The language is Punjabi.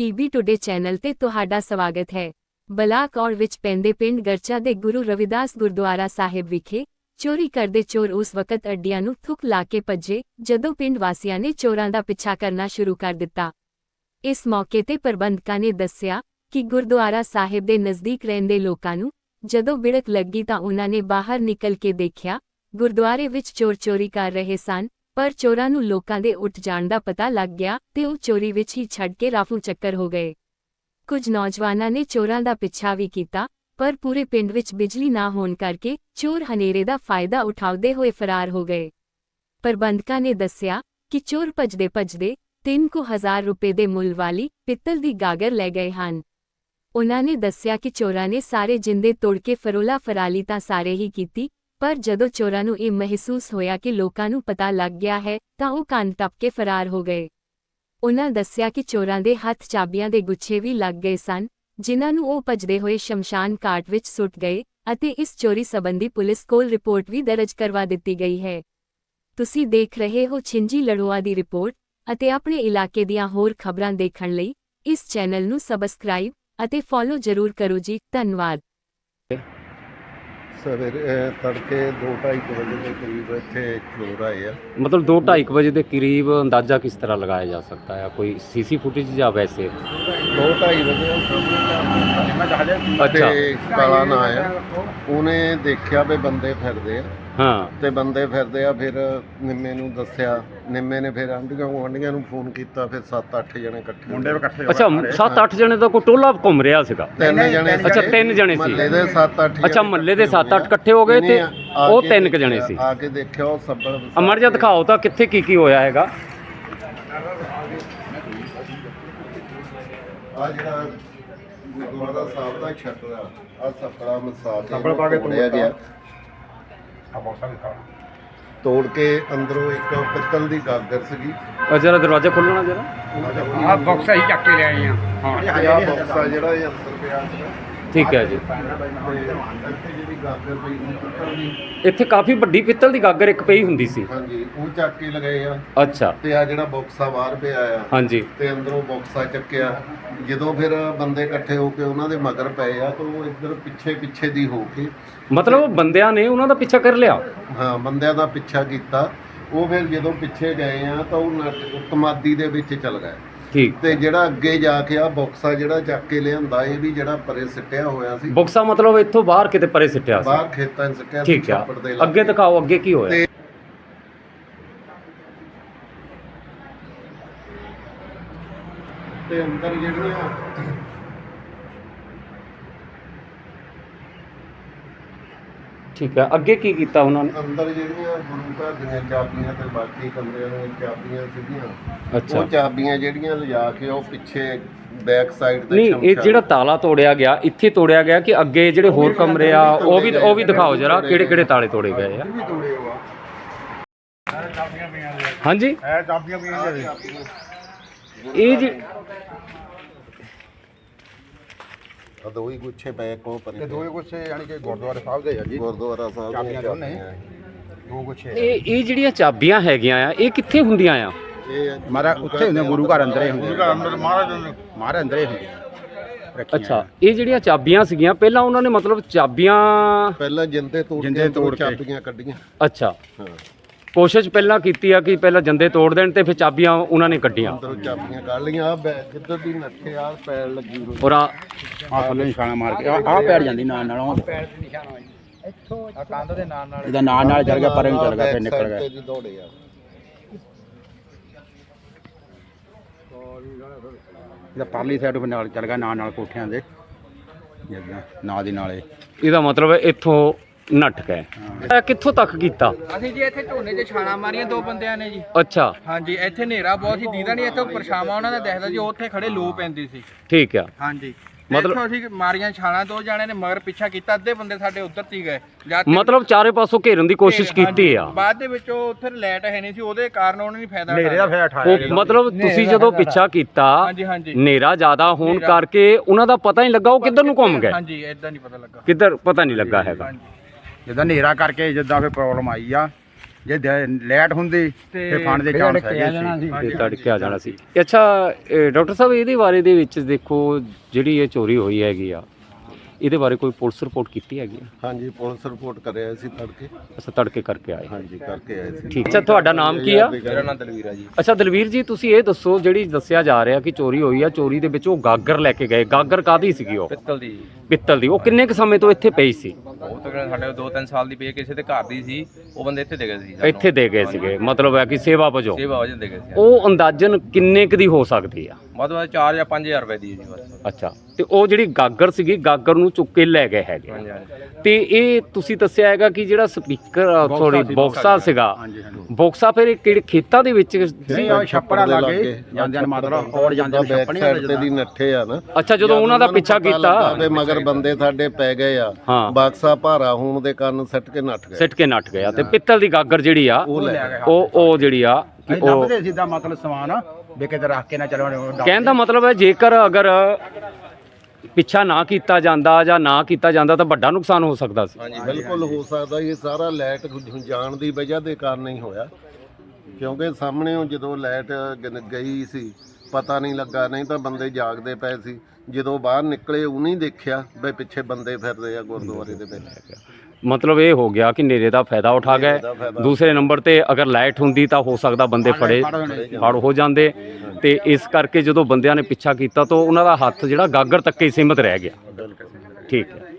ਪੀਬੀ ਟੁਡੇ ਚੈਨਲ ਤੇ ਤੁਹਾਡਾ ਸਵਾਗਤ ਹੈ। ਬਲਾਕ ਔਰ ਵਿੱਚ ਪੈਂਦੇ ਪਿੰਡ ਗਰਚਾ ਦੇ ਗੁਰੂ ਰਵਿਦਾਸ ਗੁਰਦੁਆਰਾ ਸਾਹਿਬ ਵਿਖੇ ਚੋਰੀ ਕਰਦੇ ਚੋਰ ਉਸ ਵਕਤ ਅੱਡੀਆਂ ਨੂੰ ਥੁੱਕ ਲਾ ਕੇ ਭੱਜੇ, ਜਦੋਂ ਪਿੰਡ ਵਾਸੀਆਂ ਨੇ ਚੋਰਾਂ ਦਾ ਪਿੱਛਾ ਕਰਨਾ ਸ਼ੁਰੂ ਕਰ ਦਿੱਤਾ। ਇਸ ਮੌਕੇ ਤੇ ਪ੍ਰਬੰਧਕਾਂ ਨੇ ਦੱਸਿਆ ਕਿ ਗੁਰਦੁਆਰਾ ਸਾਹਿਬ ਦੇ ਨਜ਼ਦੀਕ ਰਹਿੰਦੇ ਲੋਕਾਂ ਨੂੰ ਜਦੋਂ ਬਿੜਕ ਲੱਗੀ ਤਾਂ ਉਹਨਾਂ ਨੇ ਬਾਹਰ ਨਿਕਲ ਕੇ ਦੇਖਿਆ, ਗੁਰਦੁਆਰੇ ਵਿੱਚ ਚੋਰ ਚੋਰੀ ਕਰ ਰਹੇ ਸਨ ਪਰ ਚੋਰਾਂ ਨੂੰ ਲੋਕਾਂ ਦੇ ਉੱਠ ਜਾਣ ਦਾ ਪਤਾ ਲੱਗ ਗਿਆ ਤੇ ਉਹ ਚੋਰੀ ਵਿੱਚ ਹੀ ਛੱਡ ਕੇ ਰਾਫੂ ਚੱਕਰ ਹੋ ਗਏ। ਕੁਝ ਨੌਜਵਾਨਾਂ ਨੇ ਚੋਰਾਂ ਦਾ ਪਿੱਛਾ ਵੀ ਕੀਤਾ, ਪਰ ਪੂਰੇ ਪਿੰਡ ਵਿੱਚ ਬਿਜਲੀ ਨਾ ਹੋਣ ਕਰਕੇ ਚੋਰ ਹਨੇਰੇ ਦਾ ਫਾਇਦਾ ਉਠਾਉਂਦੇ ਹੋਏ ਫਰਾਰ ਹੋ ਗਏ। ਪ੍ਰਬੰਧਕਾਂ ਨੇ ਦੱਸਿਆ ਕਿ ਚੋਰ ਭੱਜਦੇ ਭੱਜਦੇ ਤਿੰਨ ਕੁ ਹਜ਼ਾਰ ਰੁਪਏ ਦੇ ਮੁੱਲ ਵਾਲੀ ਪਿੱਤਲ ਦੀ ਗਾਗਰ ਲੈ ਗਏ ਹਨ। ਉਨ੍ਹਾਂ ਨੇ ਦੱਸਿਆ ਕਿ ਚੋਰਾਂ ਨੇ ਸਾਰੇ ਜਿੰਦੇ ਤੋੜ ਕੇ ਫਰੋਲਾ ਫਰਾਲੀ ਤਾਂ ਸਾਰੇ ਹੀ ਕੀਤੀ ਪਰ ਜਦੋਂ ਚੋਰਾਂ ਨੂੰ ਇਹ ਮਹਿਸੂਸ ਹੋਇਆ ਕਿ ਲੋਕਾਂ ਨੂੰ ਪਤਾ ਲੱਗ ਗਿਆ ਹੈ, ਤਾਂ ਉਹ ਕੰਨ ਟੱਪ ਕੇ ਫਰਾਰ ਹੋ ਗਏ। ਉਨ੍ਹਾਂ ਦੱਸਿਆ ਕਿ ਚੋਰਾਂ ਦੇ ਹੱਥ ਚਾਬੀਆਂ ਦੇ ਗੁੱਛੇ ਵੀ ਲੱਗ ਗਏ ਸਨ, ਜਿਨ੍ਹਾਂ ਨੂੰ ਉਹ ਭੱਜਦੇ ਹੋਏ ਸ਼ਮਸ਼ਾਨ ਘਾਟ ਵਿੱਚ ਸੁੱਟ ਗਏ ਅਤੇ ਇਸ ਚੋਰੀ ਸੰਬੰਧੀ ਪੁਲਿਸ ਕੋਲ ਰਿਪੋਰਟ ਵੀ ਦਰਜ ਕਰਵਾ ਦਿੱਤੀ ਗਈ ਹੈ। ਤੁਸੀਂ ਦੇਖ ਰਹੇ ਹੋ ਛਿੰਜੀ ਲੜੋਆ ਦੀ ਰਿਪੋਰਟ ਅਤੇ ਆਪਣੇ ਇਲਾਕੇ ਦੀਆਂ ਹੋਰ ਖਬਰਾਂ ਦੇਖਣ ਲਈ ਇਸ ਚੈਨਲ ਨੂੰ ਸਬਸਕ੍ਰਾਈਬ ਅਤੇ ਫੋਲੋ ਜ਼ਰੂਰ ਕਰੋ ਜੀ, ਧੰਨਵਾਦ। ਸਵੇਰੇ ਤੜਕੇ 2:30 ਵਜੇ ਦੇ ਕਰੀਬ ਇੱਥੇ ਚੋਰ ਆਏ ਆ। ਮਤਲਬ 2:30 ਵਜੇ ਦੇ ਕਰੀਬ ਅੰਦਾਜ਼ਾ ਕਿਸ ਤਰ੍ਹਾਂ ਲਗਾਇਆ ਜਾ ਸਕਦਾ ਹੈ? ਕੋਈ ਸੀਸੀ ਫੁਟੇਜ ਜਾਂ ਵੈਸੇ? 2:30 ਵਜੇ ਉਹ ਸਾਹਮਣੇ ਅੱਛਾ। ਕਾਲਾ ਨਾ ਆਇਆ ਉਹਨੇ ਦੇਖਿਆ ਵੀ ਬੰਦੇ ਫਿਰਦੇ ਆ। ਹਾਂ। ਤੇ ਬੰਦੇ ਫਿਰਦੇ ਆ ਫਿਰ ਨਿੰਮੇ ਨੂੰ ਦੱਸਿਆ ਨਿੰਮੇ ਨੇ ਫਿਰ ਆਂਢੀਆਂ ਗੁਆਂਢੀਆਂ ਨੂੰ ਫੋਨ ਕੀਤਾ ਫਿਰ 7-8 ਜਣੇ ਇਕੱਠੇ ਮੁੰਡੇ ਇਕੱਠੇ ਅੱਛਾ 7-8 ਜਣੇ ਦਾ ਕੋਈ ਟੋਲਾ ਘੁੰਮ ਰਿਹਾ ਸੀਗਾ? ਤਿੰਨ ਜਣੇ ਅੱਛਾ ਤਿੰਨ ਜਣੇ ਸੀ। ਮਹੱਲੇ ਦੇ 7-8 ਅੱਛਾ ਮਹੱਲੇ ਦੇ 7-8 ਇਕੱਠੇ ਹੋ ਗਏ ਤੇ ਉਹ ਤਿੰਨ ਕ ਜਣੇ ਸੀ। ਆ ਕੇ ਦੇਖਿਆ ਉਹ ਸੱਬਲ ਅਮਰ ਜੀ ਦਿਖਾਓ ਤਾਂ ਕਿੱਥੇ ਕੀ ਕੀ ਹੋਇਆ ਹੈਗਾ। ਆ ਜਿਹੜਾ ਗੁਰਦੁਆਰਾ ਸਾਹਿਬ ਦਾ ਛੱਤਰ ਆ ਆ ਸੱਪੜਾ ਮਸਾ ਕੇ ਸੱਪੜ ਪਾ ਕੇ ਤੋੜਿਆ ਗਿਆ ਤੋੜ ਕੇ ਅੰਦਰੋਂ ਇੱਕ ਪਿੱਤਲ ਦੀ ਗਾਗਰ ਸੀਗੀ। ਉਹ ਜਰਾ ਦਰਵਾਜ਼ਾ ਖੋਲਣਾ ਜਰਾ। ਆ ਬਾਕਸ ਅਸੀਂ ਚੱਕ ਕੇ ਲੈ ਆਏ ਆ ਹਾਂ ਆ ਬਕਸਾ ਜਿਹੜਾ ਇਹ ਅੰਦਰ ਪਿਆ। ਸੀਗਾ ਠੀਕ ਹੈ ਜੀ। ਇੱਥੇ ਕਾਫੀ ਵੱਡੀ ਪਿੱਤਲ ਦੀ ਗਾਗਰ ਇੱਕ ਪਈ ਹੁੰਦੀ ਸੀ। ਹਾਂਜੀ ਉਹ ਚੱਕ ਕੇ ਲਗਾਏ ਆ। ਅੱਛਾ। ਤੇ ਆ ਜਿਹੜਾ ਬਕਸਾ ਬਾਹਰ ਪਿਆ ਆ ਹਾਂਜੀ। ਤੇ ਅੰਦਰੋਂ ਬਕਸਾ ਚੱਕਿਆ। ਜਦੋਂ ਫਿਰ ਬੰਦੇ ਇਕੱਠੇ ਹੋ ਕੇ ਉਹਨਾਂ ਦੇ ਮਗਰ ਪਏ ਆ ਤਾਂ ਉਹ ਇੱਧਰ ਪਿੱਛੇ ਪਿੱਛੇ ਦੀ ਹੋ ਕੇ ਮਤਲਬ ਬੰਦਿਆਂ ਨੇ ਉਹਨਾਂ ਦਾ ਪਿੱਛਾ ਕਰ ਲਿਆ? ਹਾਂ ਬੰਦਿਆਂ ਦਾ ਪਿੱਛਾ ਕੀਤਾ। ਉਹ ਫਿਰ ਜਦੋਂ ਪਿੱਛੇ ਗਏ ਆ ਤਾਂ ਉਹ ਤਮਾਦੀ ਦੇ ਵਿੱਚ ਚਲ ਗਏ। ਠੀਕ। ਤੇ ਜਿਹੜਾ ਅੱਗੇ ਜਾ ਕੇ ਆ ਬਕਸਾ ਜਿਹੜਾ ਚੱਕ ਕੇ ਲਿਆਂਦਾ ਇਹ ਵੀ ਜਿਹੜਾ ਪਰੇ ਸਿੱਟਿਆ ਹੋਇਆ ਸੀ। ਬੁਕਸਾ ਮਤਲਬ ਇੱਥੋਂ ਬਾਹਰ ਕਿਤੇ ਪਰੇ ਸਿੱਟਿਆ ਸੀ। ਬਾਹਰ ਖੇਤਾਂ 'ਚ ਸਿੱਟਿਆ ਸੀ ਠੀਕ ਆ। ਛੱਪੜ ਦੇ ਲਾਗੇ। ਅੱਗੇ ਦਿਖਾਓ ਅੱਗੇ ਕੀ ਹੋਇਆ? ਤੇ- ਤੇ ਅੰਦਰ ਜਿਹੜੀਆਂ ਠੀਕ ਹੈ। ਅੱਗੇ ਕੀ ਕੀਤਾ ਉਹਨਾਂ ਨੇ? ਅੰਦਰ ਜਿਹੜੀਆਂ ਗੁਰੂ ਘਰ ਦੀਆਂ ਚਾਬੀਆਂ ਤੇ ਬਾਕੀ ਕਮਰਿਆਂ ਦੀਆਂ ਚਾਬੀਆਂ ਸੀਗੀਆਂ ਅੱਛਾ। ਉਹ ਚਾਬੀਆਂ ਜਿਹੜੀਆਂ ਲਿਜਾ ਕੇ ਉਹ ਪਿੱਛੇ ਬੈਕ ਸਾਈਡ ਤੇ ਨਹੀਂ ਇਹ ਜਿਹੜਾ ਤਾਲਾ ਤੋੜਿਆ ਗਿਆ ਇੱਥੇ ਤੋੜਿਆ ਗਿਆ ਕਿ ਅੱਗੇ ਜਿਹੜੇ ਹੋਰ ਕਮਰੇ ਆ ਉਹ ਵੀ ਉਹ ਵੀ ਦਿਖਾਓ ਜਰਾ ਕਿਹੜੇ ਕਿਹੜੇ ਤਾਲੇ ਤੋੜੇ ਗਏ ਆ। ਹਾਂਜੀ। ਇਹ ਚਾਬੀਆਂ ਪਈਆਂ ਜੀ ਇਹ ਜੀ ਆ ਦੋ ਹੀ ਗੁੱਛੇ ਪਏ ਕੋ ਤੇ ਪਰੇ ਦੋਏ ਗੁੱਛੇ ਯਾਨੀ ਕਿ ਗੁਰਦੁਆਰੇ ਸਾਹਿਬ ਦੇ ਆ ਜੀ? ਗੁਰਦੁਆਰਾ ਸਾਹਿਬ ਦੀਆਂ ਚਾਬੀਆਂ ਦੋਨੇ। ਚਾਬੀਆਂ। ਦੋ ਗੁੱਛੇ ਇਹ ਇਹ ਜਿਹੜੀਆਂ ਚਾਬੀਆਂ ਹੈਗੀਆਂ ਆ ਇਹ ਕਿੱਥੇ ਹੁੰਦੀਆਂ ਆ? ਇਹ ਮਾਰਾ ਉੱਥੇ ਹੁੰਦੇ ਗੁਰੂ ਘਰ ਅੰਦਰੇ ਹੁੰਦੇ ਗੁਰੂ ਘਰ ਅੰਦਰ ਮਹਾਰਾਜ ਮਹਾਰਾਜ ਅੰਦਰੇ ਹੁੰਦੇ ਰੱਖੀਆਂ। ਅੱਛਾ ਇਹ ਜਿਹੜੀਆਂ ਚਾਬੀਆਂ ਸੀਗੀਆਂ ਪਹਿਲਾਂ ਉਹਨਾਂ ਨੇ ਮਤਲਬ ਚਾਬੀਆਂ ਪਹਿਲਾਂ ਜਿੰਦੇ ਤੋੜ ਜਿੰਦੇ ਕੇ ਅੰਦਰੋਂ ਤੋੜ ਕੇ। ਚਾਬੀਆਂ ਕੱਢੀਆਂ। ਅੱਛਾ। ਹਾਂ। ਕੋਸ਼ਿਸ਼ ਪਹਿਲਾਂ ਕੀਤੀ ਆ ਕਿ ਪਹਿਲਾਂ ਜੰਦੇ ਤੋੜ ਦੇਣ ਤੇ ਫਿਰ ਚਾਬੀਆਂ ਉਹਨਾਂ ਨੇ ਕੱਢੀਆਂ। ਅੰਦਰੋਂ ਚਾਬੀਆਂ ਕੱਢ ਲਈਆਂ ਆ ਜਿੱਧਰ ਦੀ ਨੱਠੇ ਆ ਪੈਰ ਲੱਗੀ ਹੋਈ। ਔਰ ਆ ਆਹ ਥੱਲੇ ਨਿਸ਼ਾਨਾ ਮਾਰ ਕੇ ਆਹ ਆਹ ਪੈਰ ਜਾਂਦੀ ਨਾਲ ਨਾਲ। ਉਹ ਪੈਰ ਦੇ ਨਿਸ਼ਾਨਾ ਇੱਥੋਂ ਆ ਕੰਧ ਦੇ ਨਾਲ ਨਾਲ। ਇਹਦਾ ਨਾਲ ਨਾਲ ਚੱਲ ਗਿਆ ਪਰੇ ਨੂੰ ਚੱਲ ਗਿਆ ਫਿਰ ਨਿਕਲ ਗਿਆ। ਤੇ ਜੀ ਦੌੜੇ ਆ। ਇਹਦਾ ਪਰਲੀ ਸਾਈਡ ਨਾਲ ਚੱਲ ਗਿਆ ਨਾਲ ਨਾਲ ਕੋਠਿਆਂ ਦੇ। ਜਿੱਦਾਂ ਨਾਲ ਦੀ ਨਾਲੇ। ਇਹਦਾ ਮਤਲਬ ਹੈ ਇੱਥੋਂ ਨੱਠ ਗਏ। ਇਹ ਕਿੱਥੋਂ ਤੱਕ ਕੀਤਾ? ਅਸੀਂ ਜੀ ਇੱਥੇ ਝੋਨੇ 'ਚ ਛਾਲਾਂ ਮਾਰੀਆਂ ਦੋ ਬੰਦਿਆਂ ਨੇ ਜੀ। ਅੱਛਾ। ਹਾਂਜੀ ਇੱਥੇ ਹਨੇਰਾ ਬਹੁਤ ਸੀ ਦੀਦਾ ਨਹੀਂ ਇੱਥੋਂ ਪਰਛਾਵਾਂ ਉਹਨਾਂ ਦਾ ਦਿਖਦਾ ਜੀ ਉੱਥੇ ਖੜੇ ਲੋ ਪੈਂਦੀ ਸੀ। ਠੀਕ ਆ। ਹਾਂਜੀ। ਮਤਲਬ- ਮਤਲਬ ਅਸੀਂ ਮਾਰੀਆਂ ਛਾਲਾਂ ਦੋ ਜਾਣੇ ਨੇ ਮਗਰ ਪਿੱਛਾ ਕੀਤਾ ਅੱਧੇ ਬੰਦੇ ਸਾਡੇ ਉੱਧਰ ਤੀ ਗਏ। ਜਦ ਤੱਕ ਮਤਲਬ ਚਾਰੇ ਪਾਸੋਂ ਘੇਰਨ ਦੀ ਕੋਸ਼ਿਸ਼ ਹਾਂਜੀ, ਕੀਤੀ ਆ। ਬਾਅਦ ਦੇ ਵਿੱਚ ਉਹ ਉੱਥੇ ਲਾਈਟ ਹੈ ਨਹੀਂ ਸੀ ਉਹਦੇ ਕਾਰਨ ਉਹਨਾਂ ਨੇ ਫਾਇਦਾ ਹਨੇਰੇ ਦਾ। ਫੇਰ ਉਠਾਇਆ ਉਹ ਮਤਲਬ ਤੁਸੀਂ ਜਦੋਂ ਪਿੱਛਾ ਕੀਤਾ ਹਾਂਜੀ ਹਾਂਜੀ। ਹਨੇਰਾ ਜ਼ਿਆਦਾ ਹੋਣ ਕਰਕੇ ਉਹਨਾਂ ਦਾ ਪਤਾ ਨਹੀਂ ਲੱਗਾ ਉਹ ਕਿੱਧਰ ਨੂੰ ਘੁੰਮ ਗਏ। ਹਾਂਜੀ ਇਦਾਂ ਨਹੀਂ ਪਤਾ ਲੱਗਾ। ਕਿੱਧਰ ਪਤਾ ਨਹੀਂ ਲੱਗਾ ਹੈਗਾ। ਹਾਂਜੀ। ਜਿੱਦਾਂ ਹਨੇਰਾ ਕਰਕੇ ਜਿੱਦਾਂ ਫਿਰ ਪ੍ਰੋਬਲਮ ਆਈ ਆ ਜੇ ਲਾਈਟ ਹੁੰਦੀ ਤੇ ਫੰਡ ਦੇ ਚਾਂਸ ਹੈਗੇ ਸੀ। ਤੇ ਤੜਕੇ ਆ ਜਾਣਾ ਸੀ। ਅੱਛਾ ਡਾਕਟਰ ਸਾਹਿਬ ਇਹਦੇ ਬਾਰੇ ਦੇ ਵਿੱਚ ਦੇਖੋ ਜਿਹੜੀ ਇਹ ਚੋਰੀ ਹੋਈ ਹੈਗੀ ਆ ਇਹਦੇ ਬਾਰੇ ਕੋਈ ਪੁਲਿਸ ਰਿਪੋਰਟ ਕੀਤੀ ਹੈਗੀ ਆ? ਹਾਂਜੀ ਪੁਲਿਸ ਰਿਪੋਰਟ ਕਰਿਆ ਸੀ ਤੜਕੇ। ਅੱਛਾ ਤੜਕੇ ਕਰਕੇ ਆਏ। ਹਾਂਜੀ ਕਰਕੇ ਆਏ ਸੀ। ਠੀਕ ਅੱਛਾ ਤੁਹਾਡਾ ਨਾਮ ਕੀ ਆ? ਮੇਰਾ ਨਾਮ ਦਲਵੀਰ ਆ ਜੀ। ਅੱਛਾ ਦਲਵੀਰ ਜੀ ਤੁਸੀਂ ਇਹ ਦੱਸੋ ਜਿਹੜੀ ਦੱਸਿਆ ਜਾ ਰਿਹਾ ਕਿ ਚੋਰੀ ਹੋਈ ਆ ਚੋਰੀ ਦੇ ਵਿੱਚ ਉਹ ਗਾਗਰ ਲੈ ਕੇ ਗਏ। ਗਾਗਰ ਕਾਦੀ ਸੀਗੀ ਉਹ? ਪਿੱਤਲ ਦੀ। ਪਿੱਤਲ ਦੀ। ਉਹ ਕਿੰਨੇ ਕੁ ਸਮੇਂ ਤੋਂ ਇੱਥੇ ਪਈ ਸੀ? ਉਹ ਤਕਰੀਬਨ ਸਾਡੇ 2-3 ਸਾਲ ਦੀ ਪਈ ਕਿਸੇ ਦੇ ਘਰ ਦੀ ਸੀ ਉਹ ਬੰਦੇ ਇੱਥੇ ਦੇ ਗਏ ਸੀ ਇੱਥੇ ਦੇ ਗਏ ਸੀਗੇ। ਮਤਲਬ ਹੈ ਕਿ ਸੇਵਾ ਵਜੋਂ। ਸੇਵਾ ਵਜਨ ਦੇ ਗਏ ਸੀ ਉਹ ਅੰਦਾਜ਼ਨ ਕਿੰਨੇ ਕੁ ਦੀ ਹੋ ਸਕਦੀ ਆ? ਵੱਧ ਤੋਂ ਵੱਧ 4 ਜਾਂ 5000 ਰੁਪਏ ਦੀ ਹੈ ਜੀ ਬਸ। ਅੱਛਾ। ਤੇ ਉਹ ਜਿਹੜੀ ਗਾਗਰ ਸੀਗੀ ਗਾਗਰ ਨੂੰ ਚੁੱਕ ਕੇ ਲੈ ਗਏ ਹੈਗੇ ਹਾਂਜੀ ਹਾਂਜੀ। ਤੇ ਇਹ ਤੁਸੀਂ ਦੱਸਿਆ ਹੈਗਾ ਕਿ ਜਿਹੜਾ ਸਪੀਕਰ ਸੌਰੀ ਬੌਕਸਾ ਸੀਗਾ। ਬੌਕਸਾ ਫਿਰ ਇਹ ਕਿਹੜੇ ਖੇਤਾਂ ਦੇ ਵਿੱਚ ਸੀ? ਨਹੀਂ ਉਹ ਛੱਪੜਾ ਦੇ ਲੱਗੇ। ਜਾਂਦੇ ਨੇ ਮਤਲਬ ਔਰ ਜਾਂਦੇ ਨੇ ਬੈਕ ਸਾਈਡ ਤੇ ਦੀ ਨੱਠੇ ਆ ਨਾ। ਅੱਛਾ ਜਦੋਂ ਉਹਨਾਂ ਦਾ ਪਿੱਛਾ ਕੀਤਾ। ਤੇ ਮਗਰ ਬੰਦੇ ਸਾਡੇ ਪੈ ਗਏ ਆ। ਹਾਂ। ਬਾਕਸਾ ਭਾਰਾ ਹੋਣ ਦੇ ਕਾਰਨ ਸੱਟ ਕੇ ਨੱਠ ਗਏ। ਸਿੱਟ ਕੇ ਨੱਠ ਗਿਆ ਤੇ ਪਿੱਤਲ ਦੀ ਗਾਗਰ ਜਿਹੜੀ ਆ ਉਹ ਲੈ ਉਹ ਉਹ ਜਿਹੜੀ ਆ ਕਿ ਅਸੀਂ ਉਹ ਲੱਭਦੇ ਸਿੱਧਾ ਮਤਲਬ ਸਮਾਨ ਵੀ ਕਿਤੇ ਰੱਖ ਕੇ ਨਾ ਚਲੋ ਕਹਿਣ ਦਾ ਮਤਲਬ ਹੈ ਜੇਕਰ ਅਗਰ ਪਿੱਛਾ ਨਾ ਕੀਤਾ ਜਾਂਦਾ ਜਾਂ ਨਾ ਕੀਤਾ ਜਾਂਦਾ ਤਾਂ ਵੱਡਾ ਨੁਕਸਾਨ ਹੋ ਸਕਦਾ ਸੀ। ਬਿਲਕੁਲ ਹੋ ਸਕਦਾ। ਇਹ ਸਾਰਾ ਲਾਈਟ ਜਾਣ ਦੀ ਵਜ੍ਹਾ ਦੇ ਕਾਰਨ ਹੀ ਹੋਇਆ। ਕਿਉਂਕਿ ਸਾਹਮਣੇ ਜਦੋਂ ਲਾਈਟ ਗਈ ਸੀ ਪਤਾ ਨਹੀਂ ਲੱਗਾ ਨਹੀਂ ਤਾਂ ਬੰਦੇ ਜਾਗਦੇ ਪਏ ਸੀ। ਜਦੋਂ ਬਾਹਰ ਨਿਕਲੇ ਉਹਨੇ ਦੇਖਿਆ ਵੀ ਪਿੱਛੇ ਬੰਦੇ ਫਿਰਦੇ ਆ ਗੁਰਦੁਆਰੇ ਦੇ ਵਿੱਚ। ਮਤਲਬ ਇਹ ਹੋ ਗਿਆ ਕਿ ਨੇਰੇ ਦਾ ਫਾਇਦਾ ਉਠਾ ਗਏ। ਦੂਸਰੇ ਨੰਬਰ ਤੇ ਅਗਰ ਲਾਈਟ ਹੁੰਦੀ ਤਾਂ ਹੋ ਸਕਦਾ ਬੰਦੇ ਫੜੇ ਫੜ ਹੋ ਜਾਂਦੇ। ਤੇ ਇਸ ਕਰਕੇ ਜਦੋਂ ਬੰਦਿਆਂ ਨੇ ਪਿੱਛਾ ਕੀਤਾ ਤਾਂ ਉਹਨਾਂ ਦਾ ਹੱਥ ਜਿਹੜਾ ਗਾਗਰ ਤੱਕ ਹੀ ਸੀਮਤ ਰਹਿ ਗਿਆ। ਠੀਕ ਹੈ।